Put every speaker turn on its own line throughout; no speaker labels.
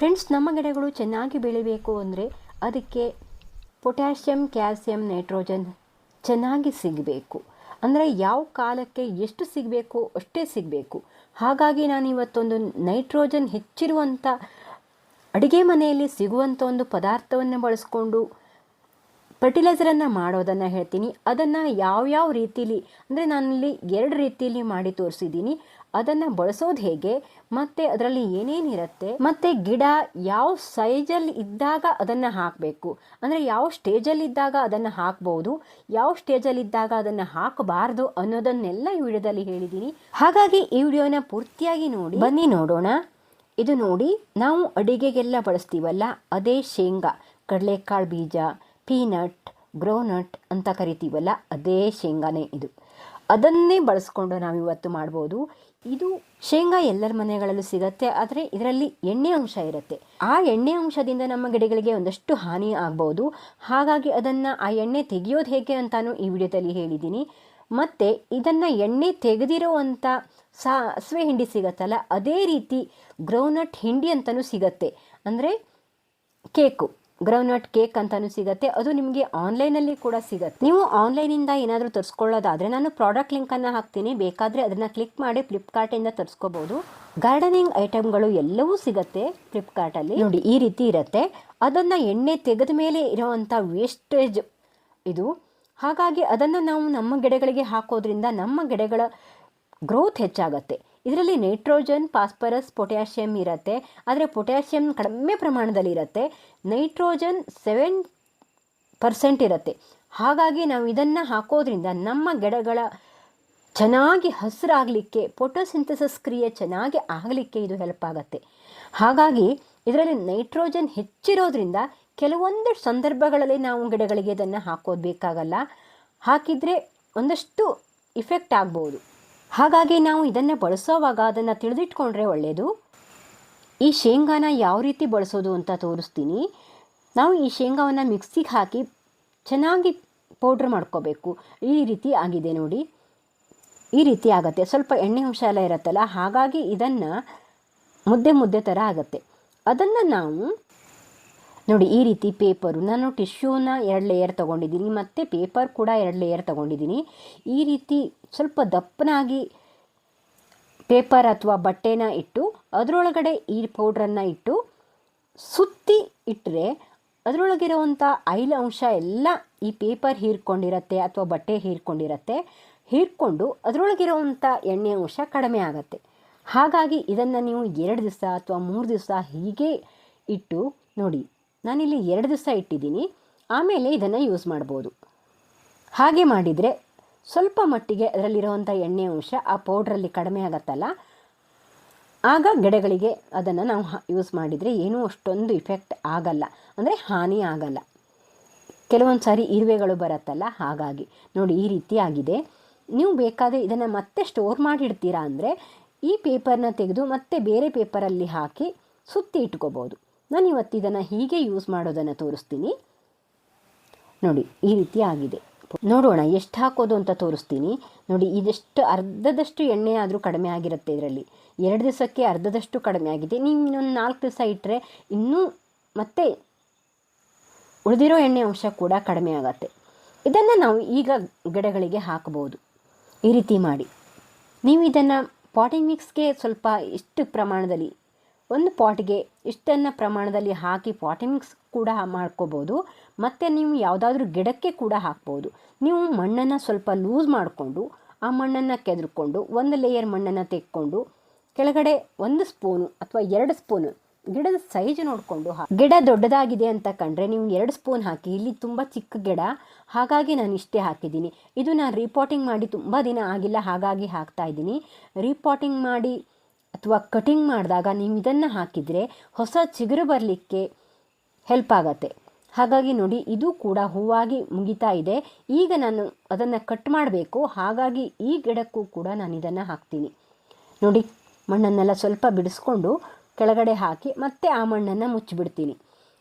Friends, ನಮ್ಮ ಗಿಡಗಳು ಚೆನ್ನಾಗಿ ಬೆಳಿಬೇಕು ಅಂದರೆ ಅದಕ್ಕೆ ಪೊಟ್ಯಾಷಿಯಮ್ ಕ್ಯಾಲ್ಸಿಯಂ, ನೈಟ್ರೋಜನ್ ಚೆನ್ನಾಗಿ ಸಿಗಬೇಕು. ಅಂದರೆ ಯಾವ ಕಾಲಕ್ಕೆ ಎಷ್ಟು ಸಿಗಬೇಕು ಅಷ್ಟೇ ಸಿಗಬೇಕು. ಹಾಗಾಗಿ ನಾನು ಇವತ್ತೊಂದು ನೈಟ್ರೋಜನ್ ಹೆಚ್ಚಿರುವಂಥ ಅಡುಗೆ ಮನೆಯಲ್ಲಿ ಸಿಗುವಂಥ ಒಂದು ಪದಾರ್ಥವನ್ನು ಬಳಸ್ಕೊಂಡು ಫರ್ಟಿಲೈಸರನ್ನು ಮಾಡೋದನ್ನು ಹೇಳ್ತೀನಿ. ಅದನ್ನು ಯಾವ್ಯಾವ ರೀತಿಲಿ, ಅಂದರೆ ನಾನಿಲ್ಲಿ ಎರಡು ರೀತಿಯಲ್ಲಿ ಮಾಡಿ ತೋರಿಸಿದ್ದೀನಿ. ಅದನ್ನು ಬಳಸೋದು ಹೇಗೆ? ಮತ್ತು ಅದರಲ್ಲಿ ಏನೇನಿರುತ್ತೆ ಮತ್ತು ಗಿಡ ಯಾವ ಸೈಜಲ್ಲಿ ಇದ್ದಾಗ ಅದನ್ನು ಹಾಕಬೇಕು? ಅಂದರೆ ಯಾವ ಸ್ಟೇಜಲ್ಲಿ ಇದ್ದಾಗ ಅದನ್ನು ಹಾಕ್ಬೋದು? ಯಾವ ಸ್ಟೇಜಲ್ಲಿ ಇದ್ದಾಗ ಅದನ್ನು ಹಾಕಬಾರ್ದು ಅನ್ನೋದನ್ನೆಲ್ಲ ಈ ವಿಡಿಯೋದಲ್ಲಿ ಹೇಳಿದ್ದೀನಿ ಹಾಗಾಗಿ ಈ ವಿಡಿಯೋನ ಪೂರ್ತಿಯಾಗಿ ನೋಡಿ, ಬನ್ನಿ ನೋಡೋಣ. ಇದು ನೋಡಿ, ನಾವು ಅಡಿಗೆಗೆಲ್ಲ ಬಳಸ್ತೀವಲ್ಲ, ಅದೇ ಶೇಂಗಾ, ಕಡಲೆಕಾಳು ಬೀಜ, ಪೀನಟ್, ಗ್ರೋನಟ್ ಅಂತ ಕರಿತೀವಲ್ಲ, ಅದೇ ಶೇಂಗಾನೇ ಇದು. ಅದನ್ನೇ ಬಳಸ್ಕೊಂಡು ನಾವು ಇವತ್ತು ಮಾಡ್ಬೋದು. ಇದು ಶೇಂಗಾ ಎಲ್ಲರ ಮನೆಗಳಲ್ಲೂ ಸಿಗತ್ತೆ, ಆದರೆ ಇದರಲ್ಲಿ ಎಣ್ಣೆ ಅಂಶ ಇರುತ್ತೆ. ಆ ಎಣ್ಣೆ ಅಂಶದಿಂದ ನಮ್ಮ ಗಿಡಗಳಿಗೆ ಒಂದಷ್ಟು ಹಾನಿ ಆಗ್ಬೋದು. ಹಾಗಾಗಿ ಅದನ್ನು ಆ ಎಣ್ಣೆ ತೆಗೆಯೋದು ಹೇಗೆ ಅಂತಾನು ಈ ವಿಡಿಯೋದಲ್ಲಿ ಹೇಳಿದ್ದೀನಿ ಮತ್ತು ಇದನ್ನು ಎಣ್ಣೆ ತೆಗೆದಿರೋವಂಥ ಸಾಸಿವೆ ಹಿಂಡಿ ಸಿಗತ್ತಲ್ಲ, ಅದೇ ರೀತಿ ಗ್ರೌನಟ್ ಹಿಂಡಿ ಅಂತಲೂ ಸಿಗತ್ತೆ. ಅಂದರೆ ಕೇಕು. ಗ್ರೌನಟ್ ಕೇಕ್ ಅಂತಲೂ ಸಿಗುತ್ತೆ. ಅದು ನಿಮಗೆ ಆನ್ಲೈನಲ್ಲಿ ಕೂಡ ಸಿಗುತ್ತೆ. ನೀವು ಆನ್ಲೈನಿಂದ ಏನಾದರೂ ತರಿಸ್ಕೊಳ್ಳೋದಾದರೆ ನಾನು ಪ್ರಾಡಕ್ಟ್ ಲಿಂಕನ್ನು ಹಾಕ್ತೀನಿ. ಬೇಕಾದರೆ ಅದನ್ನು ಕ್ಲಿಕ್ ಮಾಡಿ ಫ್ಲಿಪ್ಕಾರ್ಟಿಂದ ತರಿಸ್ಕೋಬೋದು. ಗಾರ್ಡನಿಂಗ್ ಐಟಮ್ಗಳು ಎಲ್ಲವೂ ಸಿಗುತ್ತೆ ಫ್ಲಿಪ್ಕಾರ್ಟಲ್ಲಿ ನೋಡಿ, ಈ ರೀತಿ ಇರುತ್ತೆ. ಅದನ್ನು ಎಣ್ಣೆ ತೆಗೆದ ಮೇಲೆ ಇರೋವಂಥ ವೇಸ್ಟೇಜ್ ಇದು. ಹಾಗಾಗಿ ಅದನ್ನು ನಾವು ನಮ್ಮ ಗಿಡಗಳಿಗೆ ಹಾಕೋದ್ರಿಂದ ನಮ್ಮ ಗಿಡಗಳ ಗ್ರೋತ್ ಹೆಚ್ಚಾಗತ್ತೆ. ಇದರಲ್ಲಿ ನೈಟ್ರೋಜನ್, ಫಾಸ್ಫರಸ್ ಪೊಟ್ಯಾಷಿಯಮ್ ಇರುತ್ತೆ. ಆದರೆ ಪೊಟ್ಯಾಷಿಯಮ್ ಕಡಿಮೆ ಪ್ರಮಾಣದಲ್ಲಿ ಇರುತ್ತೆ. ನೈಟ್ರೋಜನ್ ಸೆವೆನ್ ಪರ್ಸೆಂಟ್ ಇರುತ್ತೆ. ಹಾಗಾಗಿ ನಾವು ಇದನ್ನು ಹಾಕೋದ್ರಿಂದ ನಮ್ಮ ಗಿಡಗಳ ಚೆನ್ನಾಗಿ ಹಸಿರಾಗಲಿಕ್ಕೆ, ಫೋಟೋಸಿಂಥಸಿಸ್ ಕ್ರಿಯೆ ಚೆನ್ನಾಗಿ ಆಗಲಿಕ್ಕೆ ಇದು ಹೆಲ್ಪ್ ಆಗುತ್ತೆ. ಹಾಗಾಗಿ ಇದರಲ್ಲಿ ನೈಟ್ರೋಜನ್ ಹೆಚ್ಚಿರೋದ್ರಿಂದ ಕೆಲವೊಂದು ಸಂದರ್ಭಗಳಲ್ಲಿ ನಾವು ಗಿಡಗಳಿಗೆ ಇದನ್ನು ಹಾಕೋದು ಬೇಕಾಗಲ್ಲ. ಹಾಕಿದರೆ ಒಂದಷ್ಟು ಇಫೆಕ್ಟ್ ಆಗ್ಬೋದು. ಹಾಗಾಗಿ ನಾವು ಇದನ್ನು ಬಳಸೋವಾಗ ಅದನ್ನು ತಿಳಿದಿಟ್ಕೊಂಡ್ರೆ ಒಳ್ಳೆಯದು ಈ ಶೇಂಗಾನ ಯಾವ ರೀತಿ ಬಳಸೋದು ಅಂತ ತೋರಿಸ್ತೀನಿ. ನಾವು ಈ ಶೇಂಗಾವನ್ನು ಮಿಕ್ಸಿಗೆ ಹಾಕಿ ಚೆನ್ನಾಗಿ ಪೌಡ್ರ್ ಮಾಡ್ಕೋಬೇಕು. ಈ ರೀತಿ ಆಗಿದೆ ನೋಡಿ. ಈ ರೀತಿ ಆಗುತ್ತೆ. ಸ್ವಲ್ಪ ಎಣ್ಣೆ ಅಂಶ ಎಲ್ಲ ಇರುತ್ತಲ್ಲ, ಹಾಗಾಗಿ ಇದನ್ನು ಮುದ್ದೆ ಮುದ್ದೆ ಥರ ಆಗುತ್ತೆ. ಅದನ್ನು ನಾವು ನೋಡಿ, ಈ ರೀತಿ ಪೇಪರು ನಾನು ಟಿಶ್ಯೂನ ಎರಡು ಲೇಯರ್ ತೊಗೊಂಡಿದ್ದೀನಿ, ಮತ್ತು ಪೇಪರ್ ಕೂಡ ಎರಡು ಲೇಯರ್ ತೊಗೊಂಡಿದ್ದೀನಿ. ಈ ರೀತಿ ಸ್ವಲ್ಪ ದಪ್ಪನಾಗಿ ಪೇಪರ್ ಅಥವಾ ಬಟ್ಟೆನ ಇಟ್ಟು, ಅದರೊಳಗಡೆ ಈ ಪೌಡ್ರನ್ನು ಇಟ್ಟು, ಸುತ್ತಿ ಇಟ್ಟರೆ ಅದರೊಳಗಿರುವಂಥ ಐಲ್ ಅಂಶ ಎಲ್ಲ ಈ ಪೇಪರ್ ಹೀರ್ಕೊಂಡಿರತ್ತೆ ಅಥವಾ ಬಟ್ಟೆ ಹೀರ್ಕೊಂಡಿರತ್ತೆ, ಹೀರ್ಕೊಂಡು ಅದರೊಳಗಿರುವಂಥ ಎಣ್ಣೆ ಅಂಶ ಕಡಿಮೆ ಆಗುತ್ತೆ. ಹಾಗಾಗಿ ಇದನ್ನು ನೀವು ಎರಡು ದಿವಸ ಅಥವಾ ಮೂರು ದಿವಸ ಹೀಗೆ ಇಟ್ಟು ನೋಡಿ ನಾನಿಲ್ಲಿ ಎರಡು ದಿವಸ ಇಟ್ಟಿದ್ದೀನಿ. ಆಮೇಲೆ ಇದನ್ನು ಯೂಸ್ ಮಾಡ್ಬೋದು. ಹಾಗೆ ಮಾಡಿದರೆ ಸ್ವಲ್ಪ ಮಟ್ಟಿಗೆ ಅದರಲ್ಲಿರುವಂಥ ಎಣ್ಣೆ ಅಂಶ ಆ ಪೌಡ್ರಲ್ಲಿ ಕಡಿಮೆ ಆಗತ್ತಲ್ಲ? ಆಗ ಗಿಡಗಳಿಗೆ ಅದನ್ನು ನಾವು ಯೂಸ್ ಮಾಡಿದರೆ ಏನೂ ಅಷ್ಟೊಂದು ಇಫೆಕ್ಟ್ ಆಗಲ್ಲ. ಅಂದರೆ ಹಾನಿ ಆಗಲ್ಲ. ಕೆಲವೊಂದು ಸಾರಿ ಇರುವೆಗಳು ಬರುತ್ತಲ್ಲ? ಹಾಗಾಗಿ. ನೋಡಿ, ಈ ರೀತಿ ಆಗಿದೆ. ನೀವು ಬೇಕಾದರೆ ಇದನ್ನು ಮತ್ತೆ ಸ್ಟೋರ್ ಮಾಡಿಡ್ತೀರಾ ಅಂದರೆ ಈ ಪೇಪರ್ನ ತೆಗೆದು ಮತ್ತೆ ಬೇರೆ ಪೇಪರಲ್ಲಿ ಹಾಕಿ ಸುತ್ತಿ ಇಟ್ಕೋಬೋದು. ನಾನು ಇವತ್ತು ಇದನ್ನು ಹೀಗೆ ಯೂಸ್ ಮಾಡೋದನ್ನು ತೋರಿಸ್ತೀನಿ. ನೋಡಿ, ಈ ರೀತಿ ಆಗಿದೆ. ನೋಡೋಣ, ಎಷ್ಟು ಹಾಕೋದು ಅಂತ ತೋರಿಸ್ತೀನಿ. ನೋಡಿ, ಇದೆಷ್ಟು, ಅರ್ಧದಷ್ಟು ಎಣ್ಣೆ ಆದರೂ ಕಡಿಮೆ ಆಗಿರುತ್ತೆ ಇದರಲ್ಲಿ. ಎರಡು ದಿವಸಕ್ಕೆ ಅರ್ಧದಷ್ಟು ಕಡಿಮೆ ಆಗಿದೆ. ನೀವು ಇನ್ನೊಂದು ನಾಲ್ಕು ದಿವಸ ಇಟ್ಟರೆ ಇನ್ನೂ ಮತ್ತೆ ಉಳಿದಿರೋ ಎಣ್ಣೆ ಅಂಶ ಕೂಡ ಕಡಿಮೆ ಆಗತ್ತೆ. ಇದನ್ನು ನಾವು ಈಗ ಗಿಡಗಳಿಗೆ ಹಾಕಬಹುದು. ಈ ರೀತಿ ಮಾಡಿ. ನೀವು ಇದನ್ನು ಪಾಟಿಂಗ್ ಮಿಕ್ಸ್ಗೆ ಸ್ವಲ್ಪ ಇಷ್ಟು ಪ್ರಮಾಣದಲ್ಲಿ ಒಂದು ಪಾಟ್ಗೆ ಇಷ್ಟನ್ನು ಪ್ರಮಾಣದಲ್ಲಿ ಹಾಕಿ ಪಾಟಿಂಗ್ ಮಿಕ್ಸ್ ಕೂಡ ಮಾಡ್ಕೋಬೋದು. ಮತ್ತು ನೀವು ಯಾವುದಾದ್ರೂ ಗಿಡಕ್ಕೆ ಕೂಡ ಹಾಕ್ಬೋದು. ನೀವು ಮಣ್ಣನ್ನು ಸ್ವಲ್ಪ ಲೂಸ್ ಮಾಡಿಕೊಂಡು, ಆ ಮಣ್ಣನ್ನು ಕೆದರ್ಕೊಂಡು, ಒಂದು ಲೇಯರ್ ಮಣ್ಣನ್ನು ತೆಕ್ಕೊಂಡು, ಕೆಳಗಡೆ ಒಂದು ಸ್ಪೂನು ಅಥವಾ ಎರಡು ಸ್ಪೂನು ಗಿಡದ ಸೈಜ್ ನೋಡಿಕೊಂಡು ಗಿಡ ದೊಡ್ಡದಾಗಿದೆ ಅಂತ ಕಂಡ್ರೆ ನೀವು ಎರಡು ಸ್ಪೂನ್ ಹಾಕಿ, ಇಲ್ಲಿ ತುಂಬ ಚಿಕ್ಕ ಗಿಡ, ಹಾಗಾಗಿ ನಾನು ಇಷ್ಟೇ ಹಾಕಿದ್ದೀನಿ. ಇದು ನಾನು ರೀಪಾಟಿಂಗ್ ಮಾಡಿ ತುಂಬ ದಿನ ಆಗಿಲ್ಲ, ಹಾಗಾಗಿ ಹಾಕ್ತಾ ಇದ್ದೀನಿ. ರೀಪಾಟಿಂಗ್ ಮಾಡಿ ಅಥವಾ ಕಟಿಂಗ್ ಮಾಡಿದಾಗ ನೀವು ಇದನ್ನು ಹಾಕಿದರೆ ಹೊಸ ಚಿಗುರು ಬರಲಿಕ್ಕೆ ಹೆಲ್ಪ್ ಆಗತ್ತೆ. ಹಾಗಾಗಿ ನೋಡಿ, ಇದು ಕೂಡ ಹೂವಾಗಿ ಮುಗಿತಾ ಇದೆ. ಈಗ ನಾನು ಅದನ್ನು ಕಟ್ ಮಾಡಬೇಕು. ಹಾಗಾಗಿ ಈ ಗಿಡಕ್ಕೂ ಕೂಡ ನಾನು ಇದನ್ನು ಹಾಕ್ತೀನಿ. ನೋಡಿ, ಮಣ್ಣನ್ನೆಲ್ಲ ಸ್ವಲ್ಪ ಬಿಡಿಸ್ಕೊಂಡು ಕೆಳಗಡೆ ಹಾಕಿ ಮತ್ತೆ ಆ ಮಣ್ಣನ್ನು ಮುಚ್ಚಿಬಿಡ್ತೀನಿ.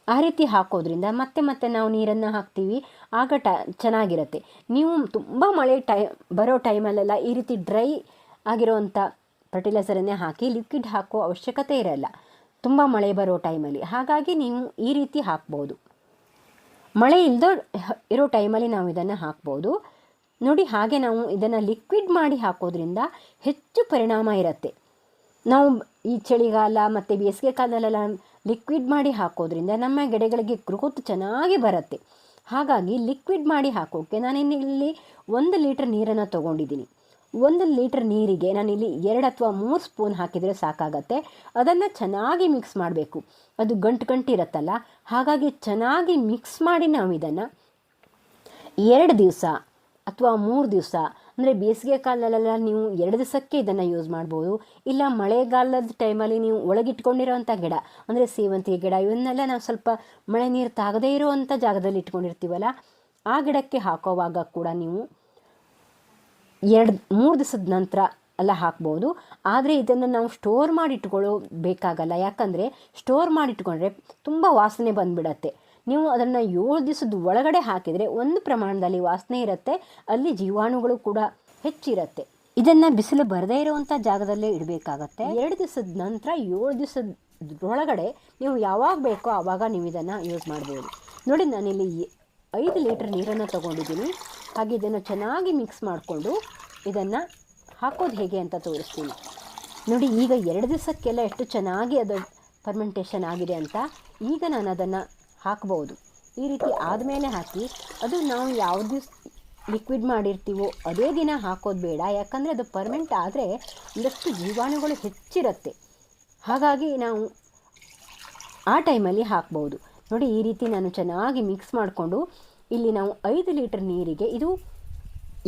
ಆ ರೀತಿ ಹಾಕೋದ್ರಿಂದ ಮತ್ತೆ ಮತ್ತೆ ನಾವು ನೀರನ್ನು ಹಾಕ್ತೀವಿ. ಆಗ ಟ, ಚೆನ್ನಾಗಿರುತ್ತೆ. ನೀವು ತುಂಬ ಮಳೆ ಟೈ, ಬರೋ ಟೈಮಲ್ಲೆಲ್ಲ ಈ ರೀತಿ ಡ್ರೈ ಆಗಿರೋವಂಥ ಫರ್ಟಿಲೈಸರನ್ನೇ ಹಾಕಿ ಲಿಕ್ವಿಡ್ ಹಾಕೋ ಅವಶ್ಯಕತೆ ಇರಲ್ಲ. ತುಂಬ ಮಳೆ ಬರೋ ಟೈಮಲ್ಲಿ ಹಾಗಾಗಿ ನೀವು ಈ ರೀತಿ ಹಾಕ್ಬೋದು. ಮಳೆ ಇಲ್ಲದ ಇರೋ ಟೈಮಲ್ಲಿ ನಾವು ಇದನ್ನು ಹಾಕ್ಬೋದು. ನೋಡಿ ಹಾಗೆ ನಾವು ಇದನ್ನು ಲಿಕ್ವಿಡ್ ಮಾಡಿ ಹಾಕೋದ್ರಿಂದ ಹೆಚ್ಚು ಪರಿಣಾಮ ಇರುತ್ತೆ. ನಾವು ಈ ಚಳಿಗಾಲ ಮತ್ತು ಬೇಸಿಗೆ ಕಾಲದಲ್ಲೆಲ್ಲ ಲಿಕ್ವಿಡ್ ಮಾಡಿ ಹಾಕೋದ್ರಿಂದ ನಮ್ಮ ಗಿಡಗಳಿಗೆ ಗ್ರೋತ್ ಚೆನ್ನಾಗಿ ಬರುತ್ತೆ. ಹಾಗಾಗಿ ಲಿಕ್ವಿಡ್ ಮಾಡಿ ಹಾಕೋಕ್ಕೆ ಇಲ್ಲಿ ಒಂದು ಲೀಟ್ರ್ ನೀರನ್ನು ತೊಗೊಂಡಿದ್ದೀನಿ. ಒಂದು ಲೀಟ್ರ್ ನೀರಿಗೆ ನಾನಿಲ್ಲಿ ಎರಡು ಅಥವಾ ಮೂರು ಸ್ಪೂನ್ ಹಾಕಿದರೆ ಸಾಕಾಗತ್ತೆ. ಅದನ್ನು ಚೆನ್ನಾಗಿ ಮಿಕ್ಸ್ ಮಾಡಬೇಕು. ಅದು ಗಂಟು ಗಂಟು ಇರುತ್ತಲ್ಲ, ಹಾಗಾಗಿ ಚೆನ್ನಾಗಿ ಮಿಕ್ಸ್ ಮಾಡಿ ನಾವು ಇದನ್ನು ಎರಡು ದಿವಸ ಅಥವಾ ಮೂರು ದಿವಸ, ಅಂದರೆ ಬೇಸಿಗೆ ಕಾಲದಲ್ಲೆಲ್ಲ ನೀವು ಎರಡು ದಿವಸಕ್ಕೆ ಇದನ್ನು ಯೂಸ್ ಮಾಡ್ಬೋದು. ಇಲ್ಲ ಮಳೆಗಾಲದ ಟೈಮಲ್ಲಿ ನೀವು ಒಳಗಿಟ್ಕೊಂಡಿರೋವಂಥ ಗಿಡ, ಅಂದರೆ ಸೇವಂತಿಗೆ ಗಿಡ, ಇವನ್ನೆಲ್ಲ ನಾವು ಸ್ವಲ್ಪ ಮಳೆ ನೀರು ತಾಗದೇ ಇರೋವಂಥ ಜಾಗದಲ್ಲಿ ಇಟ್ಕೊಂಡಿರ್ತೀವಲ್ಲ, ಆ ಗಿಡಕ್ಕೆ ಹಾಕೋವಾಗ ಕೂಡ ನೀವು ಎರಡು, ಮೂರು ದಿವಸದ ನಂತರ ಎಲ್ಲ ಹಾಕ್ಬೋದು. ಆದರೆ ಇದನ್ನು ನಾವು ಸ್ಟೋರ್ ಮಾಡಿ ಇಟ್ಕೊಳ್ಳೋ ಬೇಕಾಗಲ್ಲ ಯಾಕಂದರೆ ಸ್ಟೋರ್ ಮಾಡಿ ಇಟ್ಕೊಂಡ್ರೆ ತುಂಬ ವಾಸನೆ ಬಂದುಬಿಡತ್ತೆ. ನೀವು ಅದನ್ನು ಏಳು ದಿವಸದ ಒಳಗಡೆ ಹಾಕಿದರೆ ಒಂದು ಪ್ರಮಾಣದಲ್ಲಿ ವಾಸನೆ ಇರುತ್ತೆ. ಅಲ್ಲಿ ಜೀವಾಣುಗಳು ಕೂಡ ಹೆಚ್ಚಿರುತ್ತೆ. ಇದನ್ನು ಬಿಸಿಲು ಬರದೇ ಇರುವಂಥ ಜಾಗದಲ್ಲೇ ಇಡಬೇಕಾಗತ್ತೆ. ಎರಡು ದಿವಸದ ನಂತರ ಏಳು ದಿವಸದೊಳಗಡೆ ನೀವು ಯಾವಾಗ ಬೇಕೋ ಆವಾಗ ನೀವು ಇದನ್ನು ಯೂಸ್ ಮಾಡ್ಬೋದು. ನೋಡಿ ನಾನಿಲ್ಲಿ ಐದು ಲೀಟ್ರ್ ನೀರನ್ನು ತೊಗೊಂಡಿದ್ದೀನಿ. ಹಾಗೆ ಇದನ್ನು ಚೆನ್ನಾಗಿ ಮಿಕ್ಸ್ ಮಾಡಿಕೊಂಡು ಇದನ್ನು ಹಾಕೋದು ಹೇಗೆ ಅಂತ ತೋರಿಸ್ತೀನಿ. ನೋಡಿ, ಈಗ ಎರಡು ದಿವಸಕ್ಕೆಲ್ಲ ಎಷ್ಟು ಚೆನ್ನಾಗಿ ಅದು ಫರ್ಮೆಂಟೇಷನ್ ಆಗಿದೆ ಅಂತ ಈಗ ನಾನು ಅದನ್ನು ಹಾಕ್ಬೋದು. ಈ ರೀತಿ ಆದಮೇಲೆ ಹಾಕಿ ಅದು ನಾವು ಯಾವುದು ಲಿಕ್ವಿಡ್ ಮಾಡಿರ್ತೀವೋ ಅದೇ ದಿನ ಹಾಕೋದು ಬೇಡ. ಯಾಕಂದರೆ ಅದು ಪರ್ಮೆಂಟ್ ಆದರೆ ಒಂದಷ್ಟು ಜೀವಾಣುಗಳು ಹೆಚ್ಚಿರುತ್ತೆ. ಹಾಗಾಗಿ ನಾವು ಆ ಟೈಮಲ್ಲಿ ಹಾಕ್ಬೋದು. ನೋಡಿ, ಈ ರೀತಿ ನಾನು ಚೆನ್ನಾಗಿ ಮಿಕ್ಸ್ ಮಾಡಿಕೊಂಡು ಇಲ್ಲಿ ನಾವು ಐದು ಲೀಟರ್ ನೀರಿಗೆ ಇದು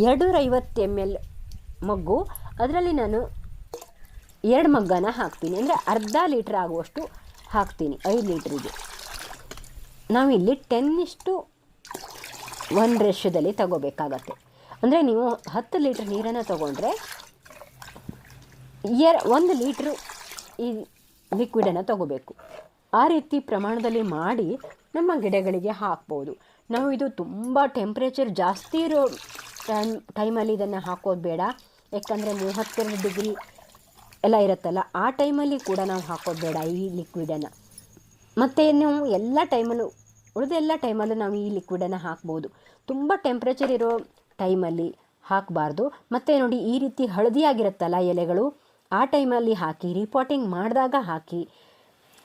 ಎರಡುನೂರ ಐವತ್ತು ಎಂ ಎಲ್ ಮಗ್ಗು. ಅದರಲ್ಲಿ ನಾನು ಎರಡು ಮಗ್ಗನ ಹಾಕ್ತೀನಿ. ಅಂದರೆ ಅರ್ಧ ಲೀಟ್ರ್ ಆಗುವಷ್ಟು ಹಾಕ್ತೀನಿ ಐದು ಲೀಟ್ರಿಗೆ. ನಾವಿಲ್ಲಿ ಟೆನ್ ಇಷ್ಟು ಒಂದು ರೇಷ್ಯದಲ್ಲಿ ತಗೋಬೇಕಾಗತ್ತೆ. ಅಂದರೆ ನೀವು ಹತ್ತು ಲೀಟ್ರ್ ನೀರನ್ನು ತಗೊಂಡ್ರೆ ಎರ್ ಒಂದು ಲೀಟ್ರು ಈ ಲಿಕ್ವಿಡನ್ನು ತಗೋಬೇಕು. ಆ ರೀತಿ ಪ್ರಮಾಣದಲ್ಲಿ ಮಾಡಿ ನಮ್ಮ ಗಿಡಗಳಿಗೆ ಹಾಕ್ಬೋದು. ನಾವು ಇದು ತುಂಬ ಟೆಂಪ್ರೇಚರ್ ಜಾಸ್ತಿ ಇರೋ ಟೈಮ್ ಟೈಮಲ್ಲಿ ಇದನ್ನು ಹಾಕೋದು ಬೇಡ. ಯಾಕಂದರೆ ಮೂವತ್ತೆರಡು ಡಿಗ್ರಿ ಎಲ್ಲ ಇರುತ್ತಲ್ಲ, ಆ ಟೈಮಲ್ಲಿ ಕೂಡ ನಾವು ಹಾಕೋದು ಬೇಡ ಈ ಲಿಕ್ವಿಡನ್ನು ಮತ್ತು ನಾವು ಎಲ್ಲ ಟೈಮಲ್ಲೂ ಉಳಿದ ಎಲ್ಲ ಟೈಮಲ್ಲೂ ನಾವು ಈ ಲಿಕ್ವಿಡನ್ನು ಹಾಕ್ಬೋದು. ತುಂಬ ಟೆಂಪ್ರೇಚರ್ ಇರೋ ಟೈಮಲ್ಲಿ ಹಾಕಬಾರ್ದು. ಮತ್ತು ನೋಡಿ, ಈ ರೀತಿ ಹಳದಿಯಾಗಿರುತ್ತಲ್ಲ ಎಲೆಗಳು, ಆ ಟೈಮಲ್ಲಿ ಹಾಕಿ ರಿಪೋರ್ಟಿಂಗ್ ಮಾಡಿದಾಗ ಹಾಕಿ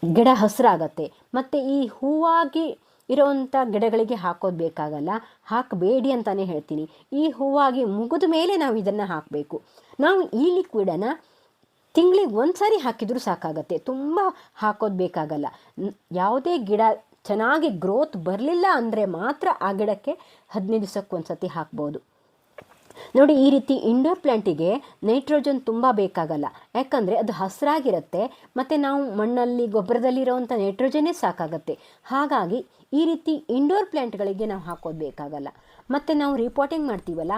ಗಿಡ ಹಸಿರಾಗತ್ತೆ. ಮತ್ತು ಈ ಹೂವಾಗಿ ಇರೋವಂಥ ಗಿಡಗಳಿಗೆ ಹಾಕೋದು ಬೇಕಾಗಲ್ಲ, ಹಾಕಬೇಡಿ ಅಂತಲೇ ಹೇಳ್ತೀನಿ. ಈ ಹೂವಾಗಿ ಮುಗಿದ ಮೇಲೆ ನಾವು ಇದನ್ನು ಹಾಕಬೇಕು. ನಾವು ಈ ಲಿಕ್ವಿಡನ್ನ ತಿಂಗಳಿಗೆ ಒಂದು ಸಾರಿ ಹಾಕಿದರೂ ಸಾಕಾಗತ್ತೆ. ತುಂಬ ಹಾಕೋದು ಬೇಕಾಗಲ್ಲ. ಯಾವುದೇ ಗಿಡ ಚೆನ್ನಾಗಿ ಗ್ರೋತ್ ಬರಲಿಲ್ಲ ಅಂದರೆ ಮಾತ್ರ ಆ ಗಿಡಕ್ಕೆ ಹದಿನೈದು ದಿವಸಕ್ಕೆ ಸತಿ ಹಾಕ್ಬೋದು. ನೋಡಿ, ಈ ರೀತಿ ಇಂಡೋರ್ ಪ್ಲ್ಯಾಂಟಿಗೆ ನೈಟ್ರೋಜನ್ ತುಂಬ ಬೇಕಾಗಲ್ಲ. ಯಾಕಂದರೆ ಅದು ಹಸಿರಾಗಿರುತ್ತೆ, ಮತ್ತು ನಾವು ಮಣ್ಣಲ್ಲಿ ಗೊಬ್ಬರದಲ್ಲಿರೋವಂಥ ನೈಟ್ರೋಜನ್ನೇ ಸಾಕಾಗುತ್ತೆ. ಹಾಗಾಗಿ ಈ ರೀತಿ ಇಂಡೋರ್ ಪ್ಲ್ಯಾಂಟ್ಗಳಿಗೆ ನಾವು ಹಾಕೋದು ಬೇಕಾಗಲ್ಲ. ಮತ್ತು ನಾವು ರಿಪೋರ್ಟಿಂಗ್ ಮಾಡ್ತೀವಲ್ಲ,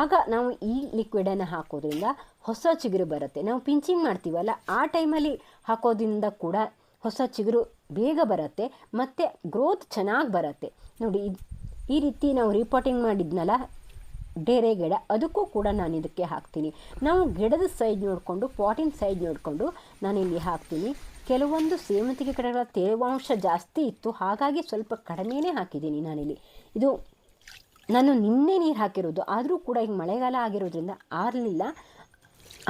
ಆಗ ನಾವು ಈ ಲಿಕ್ವಿಡನ್ನು ಹಾಕೋದ್ರಿಂದ ಹೊಸ ಚಿಗುರು ಬರುತ್ತೆ. ನಾವು ಪಿಂಚಿಂಗ್ ಮಾಡ್ತೀವಲ್ಲ, ಆ ಟೈಮಲ್ಲಿ ಹಾಕೋದ್ರಿಂದ ಕೂಡ ಹೊಸ ಚಿಗುರು ಬೇಗ ಬರುತ್ತೆ, ಮತ್ತು ಗ್ರೋತ್ ಚೆನ್ನಾಗಿ ಬರುತ್ತೆ. ನೋಡಿ, ಈ ರೀತಿ ನಾವು ರಿಪೋರ್ಟಿಂಗ್ ಮಾಡಿದ್ನಲ್ಲ ಡೇರೆ ಗಿಡ, ಅದಕ್ಕೂ ಕೂಡ ನಾನು ಇದಕ್ಕೆ ಹಾಕ್ತೀನಿ. ನಾವು ಗಿಡದ ಸೈಜ್ ನೋಡಿಕೊಂಡು ಪಾಟಿನ ಸೈಜ್ ನೋಡಿಕೊಂಡು ನಾನು ಇಲ್ಲಿ ಹಾಕ್ತೀನಿ. ಕೆಲವೊಂದು ಸೇವಂತಿಗೆ ಗಿಡಗಳ ತೇವಾಂಶ ಜಾಸ್ತಿ ಇತ್ತು, ಹಾಗಾಗಿ ಸ್ವಲ್ಪ ಕಡಿಮೆನೇ ಹಾಕಿದ್ದೀನಿ ನಾನಿಲ್ಲಿ. ಇದು ನಾನು ನಿನ್ನೆ ನೀರು ಹಾಕಿರೋದು, ಆದರೂ ಕೂಡ ಈಗ ಮಳೆಗಾಲ ಆಗಿರೋದ್ರಿಂದ ಆರಲಿಲ್ಲ.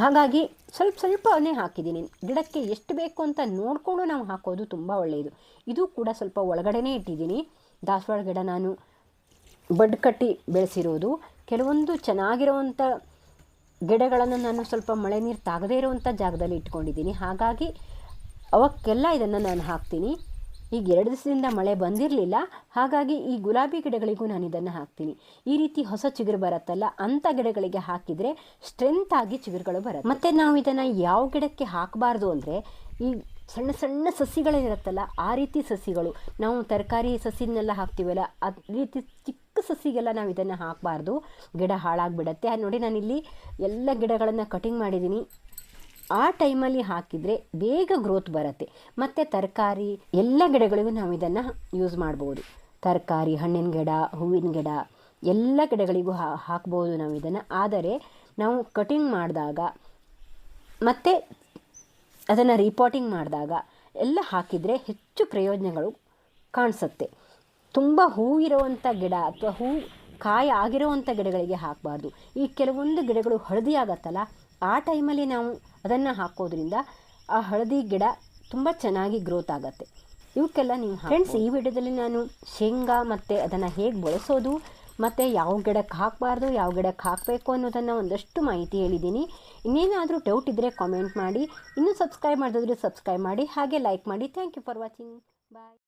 ಹಾಗಾಗಿ ಸ್ವಲ್ಪ ಸ್ವಲ್ಪನೇ ಹಾಕಿದ್ದೀನಿ. ಗಿಡಕ್ಕೆ ಎಷ್ಟು ಬೇಕು ಅಂತ ನೋಡಿಕೊಂಡು ನಾವು ಹಾಕೋದು ತುಂಬ ಒಳ್ಳೆಯದು. ಇದು ಕೂಡ ಸ್ವಲ್ಪ ಒಳಗಡೆನೇ ಇಟ್ಟಿದ್ದೀನಿ. ದಾಸವಾಳ ಗಿಡ ನಾನು ಬಡ್ ಕಟ್ಟಿ ಬೆಳೆಸಿರೋದು. ಕೆಲವೊಂದು ಚೆನ್ನಾಗಿರುವಂಥ ಗಿಡಗಳನ್ನು ನಾನು ಸ್ವಲ್ಪ ಮಳೆ ನೀರು ತಾಗದೇ ಇರುವಂಥ ಜಾಗದಲ್ಲಿ ಇಟ್ಕೊಂಡಿದ್ದೀನಿ. ಹಾಗಾಗಿ ಅವಕ್ಕೆಲ್ಲ ಇದನ್ನು ನಾನು ಹಾಕ್ತೀನಿ. ಈಗ ಎರಡು ದಿವಸದಿಂದ ಮಳೆ ಬಂದಿರಲಿಲ್ಲ. ಹಾಗಾಗಿ ಈ ಗುಲಾಬಿ ಗಿಡಗಳಿಗೂ ನಾನು ಇದನ್ನು ಹಾಕ್ತೀನಿ. ಈ ರೀತಿ ಹೊಸ ಚಿಗುರು ಬರುತ್ತಲ್ಲ ಅಂಥ ಗಿಡಗಳಿಗೆ ಹಾಕಿದರೆ ಸ್ಟ್ರೆಂತ್ ಆಗಿ ಚಿಗುರುಗಳು ಬರುತ್ತೆ. ಮತ್ತು ನಾವು ಇದನ್ನು ಯಾವ ಗಿಡಕ್ಕೆ ಹಾಕಬಾರ್ದು ಅಂದರೆ, ಈ ಸಣ್ಣ ಸಣ್ಣ ಸಸಿಗಳೇನಿರುತ್ತಲ್ಲ ಆ ರೀತಿ ಸಸಿಗಳು. ನಾವು ತರಕಾರಿ ಸಸಿನೆಲ್ಲ ಹಾಕ್ತೀವಲ್ಲ ಆ ರೀತಿ ಚಿಕ್ಕ ಸಸಿಗೆಲ್ಲ ನಾವು ಇದನ್ನು ಹಾಕಬಾರ್ದು. ಗಿಡ ಹಾಳಾಗಿಬಿಡತ್ತೆ. ನೋಡಿ ನಾನಿಲ್ಲಿ ಎಲ್ಲ ಗಿಡಗಳನ್ನು ಕಟಿಂಗ್ ಮಾಡಿದ್ದೀನಿ ಆ ಟೈಮಲ್ಲಿ ಹಾಕಿದರೆ ಬೇಗ ಗ್ರೋತ್ ಬರುತ್ತೆ. ಮತ್ತು ತರಕಾರಿ, ಎಲ್ಲ ಗಿಡಗಳಿಗೂ ನಾವು ಇದನ್ನು ಯೂಸ್ ಮಾಡ್ಬೋದು. ತರಕಾರಿ, ಹಣ್ಣಿನ ಗಿಡ, ಹೂವಿನ ಗಿಡ, ಎಲ್ಲ ಗಿಡಗಳಿಗೂ ಹಾಕ್ಬೋದು ನಾವು ಇದನ್ನು. ಆದರೆ ನಾವು ಕಟಿಂಗ್ ಮಾಡಿದಾಗ ಮತ್ತು ಅದನ್ನು ರಿಪೋರ್ಟಿಂಗ್ ಮಾಡಿದಾಗ ಎಲ್ಲ ಹಾಕಿದರೆ ಹೆಚ್ಚು ಪ್ರಯೋಜನಗಳು ಕಾಣಿಸುತ್ತೆ. ತುಂಬ ಹೂವಿರುವಂಥ ಗಿಡ ಅಥವಾ ಹೂ ಕಾಯಿ ಆಗಿರುವಂಥ ಗಿಡಗಳಿಗೆ ಹಾಕಬಾರ್ದು. ಈ ಕೆಲವೊಂದು ಗಿಡಗಳು ಹಳದಿ ಆಗತ್ತಲ್ಲ ಆ ಟೈಮಲ್ಲಿ ನಾವು ಅದನ್ನು ಹಾಕೋದ್ರಿಂದ ಆ ಹಳದಿ ಗಿಡ ತುಂಬ ಚೆನ್ನಾಗಿ ಗ್ರೋತ್ ಆಗುತ್ತೆ. ಇವಕ್ಕೆಲ್ಲ ನೀವು ಫ್ರೆಂಡ್ಸ್ ಈ ವಿಡಿಯೋದಲ್ಲಿ ನಾನು ಶೇಂಗಾ ಮತ್ತು ಅದನ್ನು ಹೇಗೆ ಬಳಸೋದು ಮತ್ತು ಯಾವ ಗಿಡಕ್ಕೆ ಹಾಕಬಾರ್ದು, ಯಾವ ಗಿಡಕ್ಕೆ ಹಾಕಬೇಕು ಅನ್ನೋದನ್ನು ಒಂದಷ್ಟು ಮಾಹಿತಿ ಹೇಳಿದ್ದೀನಿ. ಇನ್ನೇನಾದರೂ ಡೌಟ್ ಇದ್ದರೆ ಕಾಮೆಂಟ್ ಮಾಡಿ. ಇನ್ನೂ ಸಬ್ಸ್ಕ್ರೈಬ್ ಮಾಡಿದ್ರೆ ಸಬ್ಸ್ಕ್ರೈಬ್ ಮಾಡಿ. ಹಾಗೆ ಲೈಕ್ ಮಾಡಿ. Thank you for watching bye